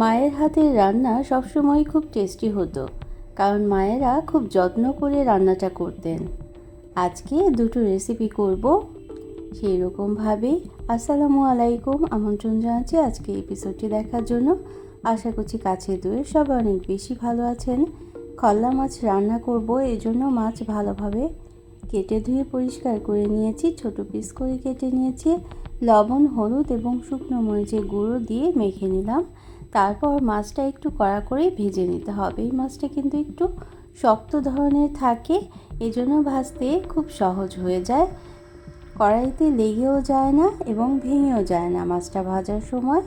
মায়ের হাতের রান্না সবসময় খুব টেস্টি হতো, কারণ মায়েরা খুব যত্ন করে রান্নাটা করতেন। আজকে দুটো রেসিপি করব। সেই রকমভাবে আসসালামু আলাইকুম আমন্ত্রণ জানাচ্ছি আজকে এপিসোডটি দেখার জন্য। আশা করছি কাছে দূরে সবাই অনেক বেশি ভালো আছেন। খল্লা মাছ রান্না করব এই জন্য মাছ ভালোভাবে কেটে ধুয়ে পরিষ্কার করে নিয়েছি, ছোট পিস করে কেটে নিয়েছি। লবণ, হলুদ এবং শুকনো মরিচের গুঁড়ো দিয়ে মেখে নিলাম। তারপর মাছটা একটু কড়া করে ভেজে নিতে হবে। এই মাছটা কিন্তু একটু শক্ত ধরনের থাকে, এজন্য ভাজতে খুব সহজ হয়ে যায়। কড়াইতে লেগেও যায় না এবং ভেঙেও যায় না মাছটা ভাজার সময়।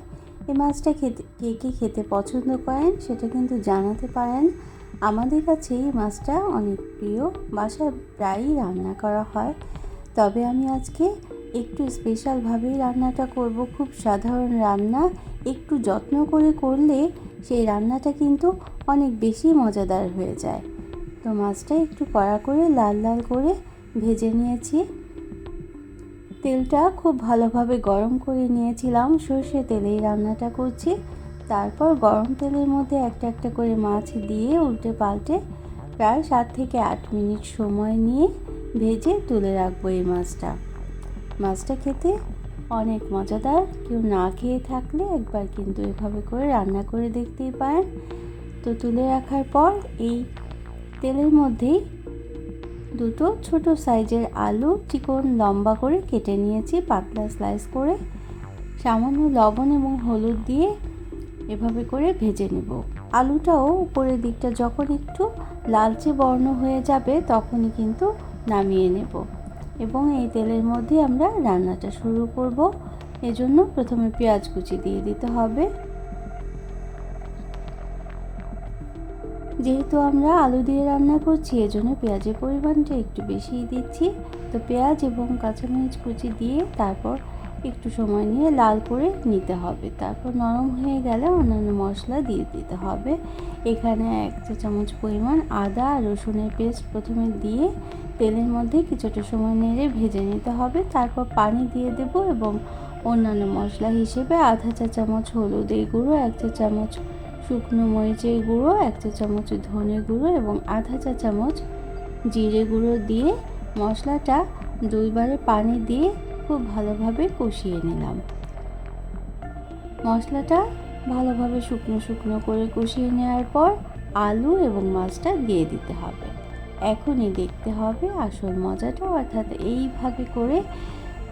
এই মাছটা খেতে, কে কে খেতে পছন্দ করেন সেটা কিন্তু জানাতে পারেন। আমাদের কাছে এই মাছটা অনেক প্রিয়, বাসায় প্রায়ই রান্না করা হয়। তবে আমি আজকে একটু স্পেশালভাবেই রান্নাটা করব। খুব সাধারণ রান্না। একটু যত্ন করে করলে সেই রান্নাটা কিন্তু অনেক বেশি মজাদার হয়ে যায়। তো মাছটা একটু কড়া করে লাল লাল করে ভেজে নিয়েছি। তেলটা খুব ভালোভাবে গরম করে নিয়েছিলাম। সর্ষে তেলেই রান্নাটা করছি। তারপর গরম তেলের মধ্যে একটা একটা করে মাছ দিয়ে উল্টে পাল্টে প্রায় সাত থেকে আট মিনিট সময় নিয়ে ভেজে তুলে রাখব এই মাছটা। মাছটা খেতে অনেক মজাদার। কেউ না খেয়ে থাকলে একবার কিন্তু এভাবে করে রান্না করে দেখতেই পারেন। তো তুলে রাখার পর এই তেলের মধ্যেই দুটো ছোট সাইজের আলু, চিকন লম্বা করে কেটে নিয়েছি, পাতলা স্লাইস করে। সামান্য লবণ এবং হলুদ দিয়ে এভাবে করে ভেজে নেব। আলুটাও উপরের দিকটা যখন একটু লালচে বর্ণ হয়ে যাবে তখনই কিন্তু নামিয়ে নেব। এবং এই তেলের মধ্যে আমরা রান্নাটা শুরু করব। এজন্য প্রথমে পেঁয়াজ কুচি দিয়ে দিতে হবে। যেহেতু আমরা আলু দিয়ে রান্না করছি, এজন্য পেঁয়াজের পরিমাণটা একটু বেশিই দিচ্ছি। তো পেঁয়াজ এবং কাঁচামরিচ কুচি দিয়ে তারপর একটু সময় নিয়ে লাল করে নিতে হবে। তারপর নরম হয়ে গেলে অন্যান্য মশলা দিয়ে দিতে হবে। এখানে এক চা চামচ পরিমাণ আদা রসুনের পেস্ট প্রথমে দিয়ে তেলের মধ্যে কিছুটা সময় নেড়ে ভেজে নিতে হবে। তারপর পানি দিয়ে দেব এবং অন্যান্য মশলা হিসেবে আধা চা চামচ হলুদ এই গুঁড়ো, এক চা চামচ শুকনো মরিচের গুঁড়ো, এক চা চামচ ধনে গুঁড়ো এবং আধা চা চামচ জিরে গুঁড়ো দিয়ে মশলাটা দুইবারে পানি দিয়ে খুব ভালোভাবে কষিয়ে নিলাম। মশলাটা ভালোভাবে শুকনো শুকনো করে কষিয়ে নেওয়ার পর আলু এবং মাছটা দিয়ে দিতে হবে। এখনই দেখতে হবে আসল মজাটা, অর্থাৎ এইভাবে করে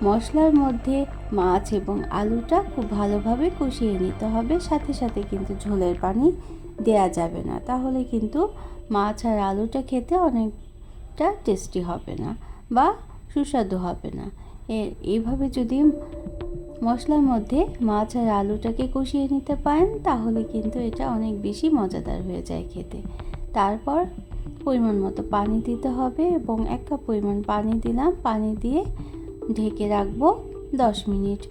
মশলার মধ্যে মাছ এবং আলুটা খুব ভালোভাবে কষিয়ে নিতে হবে। সাথে সাথে কিন্তু ঝোলের পানি দেয়া যাবে না। তাহলে কিন্তু মাছ আর আলুটা খেতে অনেকটা টেস্টি হবে না বা সুস্বাদু হবে না। এইভাবে যদি মশলার মধ্যে মাছ আর আলুটাকে কষিয়ে নিতে পারেন, তাহলে কিন্তু এটা অনেক বেশি মজাদার হয়ে যায় খেতে। তারপর পরিমাণ মতো পানি দিতে হবে এবং এক কাপ পরিমাণ পানি দিলাম। পানি দিয়ে ঢেকে রাখব দশ মিনিট।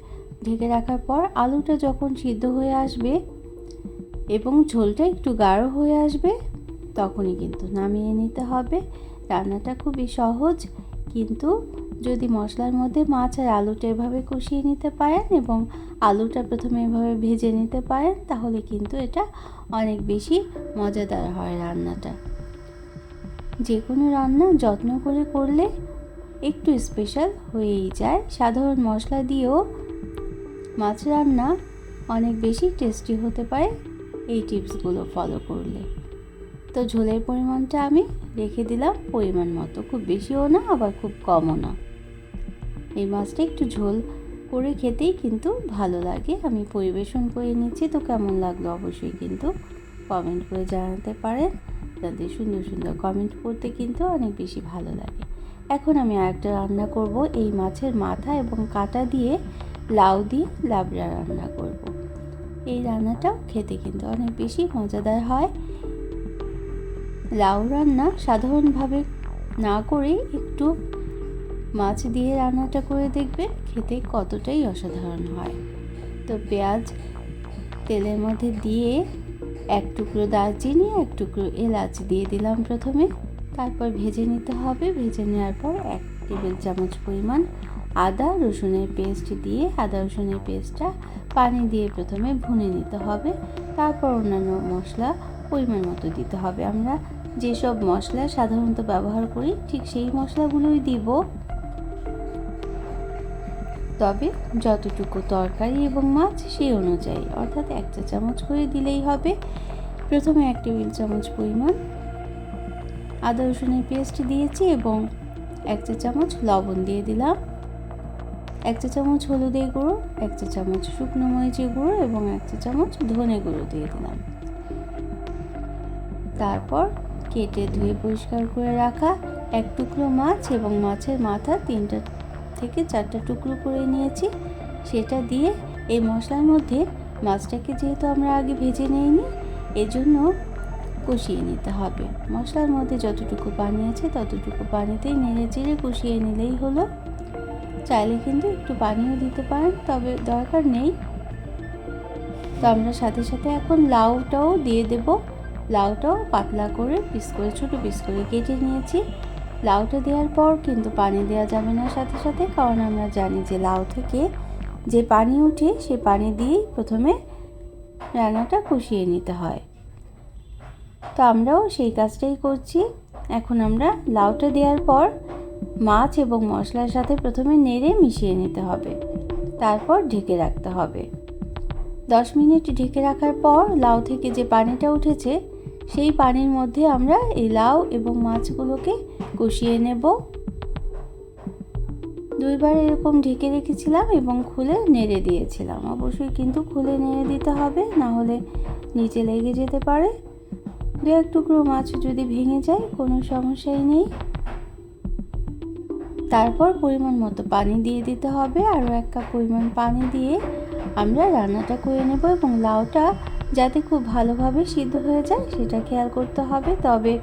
ঢেকে রাখার পর আলুটা যখন সিদ্ধ হয়ে আসবে এবং ঝোলটা একটু গাঢ় হয়ে আসবে, তখনই কিন্তু নামিয়ে নিতে হবে। রান্নাটা খুবই সহজ, কিন্তু যদি মশলার মধ্যে মাছ আর আলুটা এভাবে কষিয়ে নিতে পারেন এবং আলুটা প্রথমে এভাবে ভেজে নিতে পারেন, তাহলে কিন্তু এটা অনেক বেশি মজাদার হয় রান্নাটা। যে কোনো রান্না যত্ন করে করলে একটু স্পেশাল হয়েই যায়। সাধারণ মশলা দিয়েও মাছ রান্না অনেক বেশি টেস্টি হতে পারে। এই টিপসগুলো ফলো করলে। তো ঝোলের পরিমাণটা আমি রেখে দিলাম। পরিমাণ মতো খুব বেশিও না, আবার খুব কমও না। এই মাছটা একটু ঝোল করে খেতেই কিন্তু ভালো লাগে। আমি পরিবেশন করে নিচ্ছি। তো কেমন লাগল অবশ্যই কিন্তু কমেন্ট করে জানাতে পারেন। তাদের সুন্দর সুন্দর কমেন্ট করতে কিন্তু অনেক বেশি ভালো লাগে। এখন আমি আরেকটা রান্না করব, এই মাছের মাথা এবং কাটা দিয়ে লাউ দিয়ে লাবড়া রান্না করব। এই রান্নাটাও খেতে কিন্তু অনেক বেশি মজাদার হয়। লাউ রান্না সাধারণভাবে না করে একটু মাছ দিয়ে রান্নাটা করে দেখবে, খেতে কতটাই অসাধারণ হয়। তো পেঁয়াজ তেলের মধ্যে দিয়ে এক টুকরো দারচিনি, এক টুকরো এলাচ দিয়ে দিলাম প্রথমে। তারপর ভেজে নিতে হবে। ভেজে নেওয়ার পর এক টেবিল চামচ পরিমাণ আদা, রসুনের পেস্ট দিয়ে, আদা, রসুনের পেস্টটা পানি দিয়ে প্রথমে ভুনে নিতে হবে। তারপর অন্যান্য মশলা পরিমাণ মতো দিতে হবে। আমরা যেসব মশলা সাধারণত ব্যবহার করি, ঠিক সেই মশলাগুলোই দিব। তবে যতটুকু তরকারি এবং মাছ সেই অনুযায়ী, অর্থাৎ এক চা চামচ করে দিলেই হবে। প্রথমে এক টেবিল চামচ পরিমাণ আদা রসুনের পেস্ট দিয়েছি এবং এক চা চামচ লবণ দিয়ে দিলাম। এক চা চামচ হলুদের গুঁড়ো, এক চা চামচ শুকনো মরিচের গুঁড়ো এবং এক চা চামচ ধনে গুঁড়ো দিয়ে দিলাম। তারপর কেটে ধুয়ে পরিষ্কার করে রাখা এক টুকরো মাছ এবং মাছের মাথা তিনটা থেকে চারটা টুকরো করে নিয়েছি। সেটা দিয়ে এই মশলার মধ্যে মাছটাকে যেহেতু আমরা আগে ভেজে নিইনি, এজন্য কষিয়ে নিতে হবে। মশলার মধ্যে যতটুকু পানি আছে ততটুকু পানিতেই নেড়ে চেড়ে কষিয়ে নিলেই হলো। চাইলে কিন্তু একটু পানিও দিতে পারেন, তবে দরকার নেই। তো আমরা সাথে সাথে এখন লাউটাও দিয়ে দেব। লাউটাও পাতলা করে পিস করে, ছোটো পিস করে কেটে নিয়েছি। লাউটা দেওয়ার পর কিন্তু পানি দেওয়া যাবে না। সাথে সাথে কারণ আমরা জানি যে লাউ থেকে যে পানি উঠে সে পানি দিয়েই প্রথমে রান্নাটা কষিয়ে নিতে হয়। তো আমরাও সেই কাজটাই করছি। এখন আমরা লাউটা দেওয়ার পর মাছ এবং মশলার সাথে প্রথমে নেড়ে মিশিয়ে নিতে হবে। তারপর ঢেকে রাখতে হবে। দশ মিনিট ঢেকে রাখার পর লাউ থেকে যে পানিটা উঠেছে সেই পানির মধ্যে আমরা এই লাউ এবং মাছগুলোকে কষিয়ে নেব। দুইবার এরকম ঢেকে রেখেছিলাম এবং খুলে নেড়ে দিয়েছিলাম। অবশ্যই কিন্তু খুলে নেড়ে দিতে হবে, না হলে নিচে লেগে যেতে পারে। দু এক টুকরো মাছ যদি ভেঙে যায়, কোনো সমস্যাই নেই। তারপর পরিমাণ মতো পানি দিয়ে দিতে হবে। আরও এক কাপ পরিমাণ পানি দিয়ে আমরা রান্নাটা করে নেব এবং লাউটা যাতে খুব ভালোভাবে সিদ্ধ হয়ে যায় সেটা খেয়াল করতে হবে। তবে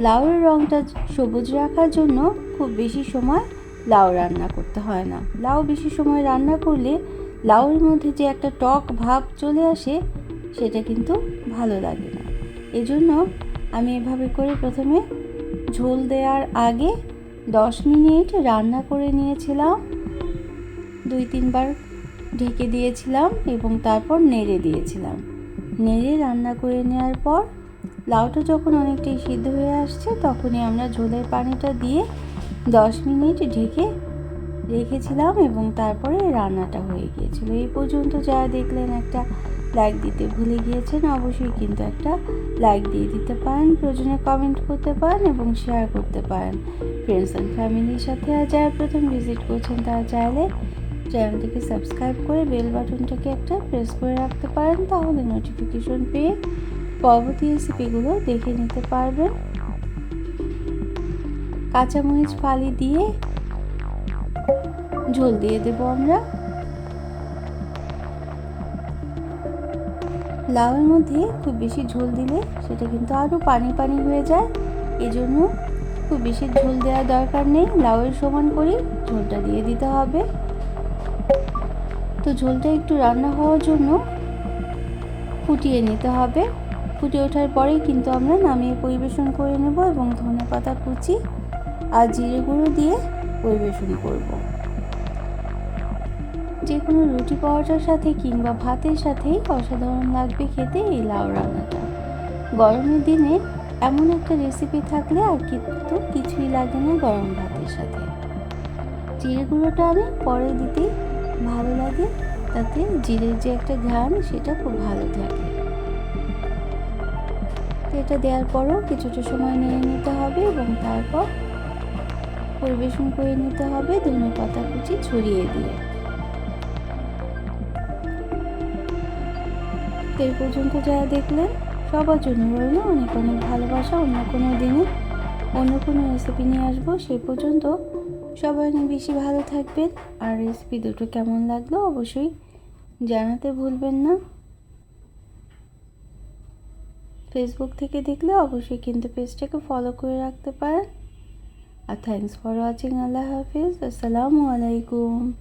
লাউয়ের রঙটা সবুজ রাখার জন্য খুব বেশি সময় লাউ রান্না করতে হয় না। লাউ বেশি সময় রান্না করলে লাউয়ের মধ্যে যে একটা টক ভাব চলে আসে সেটা কিন্তু ভালো লাগে না। এজন্য আমি এভাবে করে প্রথমে ঝোল দেওয়ার আগে দশ মিনিট রান্না করে নিয়েছিলাম, দুই তিনবার ঢেকে দিয়েছিলাম এবং তারপর নেড়ে দিয়েছিলাম। নেড়ে রান্না করে নেওয়ার পর লাউটা যখন অনেকটাই সিদ্ধ হয়ে আসছে, তখনই আমরা ঝোলের পানিটা দিয়ে দশ মিনিট ঢেকে রেখেছিলাম এবং তারপরে রান্নাটা হয়ে গিয়েছিল। এই পর্যন্ত যারা দেখলেন একটা লাইক দিতে ভুলে গিয়েছেন, অবশ্যই কিন্তু একটা লাইক দিয়ে দিতে পারেন, প্রয়োজনে কমেন্ট করতে পারেন এবং শেয়ার করতে পারেন। ফ্রেন্ডস অ্যান্ড ফ্যামিলির সাথে আর যারা প্রথম ভিজিট করছেন, তারা চাইলে চ্যানেলটিকে সাবস্ক্রাইব করে বেল বাটনটাকে একটা প্রেস করে রাখতে পারেন, তাহলে নোটিফিকেশন পেয়ে পরবর্তী রেসিপিগুলো দেখে নিতে পারবেন। কাঁচামরিচ ফালি দিয়ে ঝোল দিয়ে দেবো আমরা। লাউয়ের মধ্যে খুব বেশি ঝোল দিলে সেটা কিন্তু আরও পানি পানি হয়ে যায়। এজন্য খুব বেশি ঝোল দেওয়ার দরকার নেই। লাউয়ের সমান করেই ঝোলটা দিয়ে দিতে হবে। তো ঝোলটা একটু রান্না হওয়ার জন্য ফুটিয়ে নিতে হবে। ফুটে ওঠার পরেই কিন্তু আমরা নামিয়ে পরিবেশন করে নেব এবং ধনে পাতা, কুচি আর জিরে গুঁড়ো দিয়ে পরিবেশন করব। যে কোনো রুটি পরোটার সাথে কিংবা ভাতের সাথেই অসাধারণ লাগবে খেতে এই লাউ রান্নাটা। গরমের দিনে এমন একটা রেসিপি থাকলে আর কিন্তু কিছুই লাগে না গরম ভাতের সাথে। জিরে গুঁড়োটা আমি পরে দিতেই ভালো লাগে, তাতে জিরের যে একটা ঘ্রাণ, সেটা খুব ভালো থাকে। তো এটা দেওয়ার পরও কিছুটা সময় নিয়ে নিতে হবে এবং তারপর পরিবেশন করে নিতে হবে ধনে পাতা কুচি ছড়িয়ে দিয়ে। এই পর্যন্ত যারা দেখলেন, সবার জন্য রইল অনেক অনেক ভালোবাসা। অন্য কোনো দিনে অন্য কোনো রেসিপি নিয়ে আসব। সেই পর্যন্ত সবাই বেশি ভালো থাকবেন। আর রেসিপি দুটো কেমন লাগল অবশ্যই জানাতে ভুলবেন না। ফেসবুক থেকে দেখলে অবশ্যই কিন্তু পেজটাকে ফলো করে রাখতে পারেন। আর থ্যাংকস ফর ওয়াচিং আল্লাহ হাফিজ। আসসালামু আলাইকুম।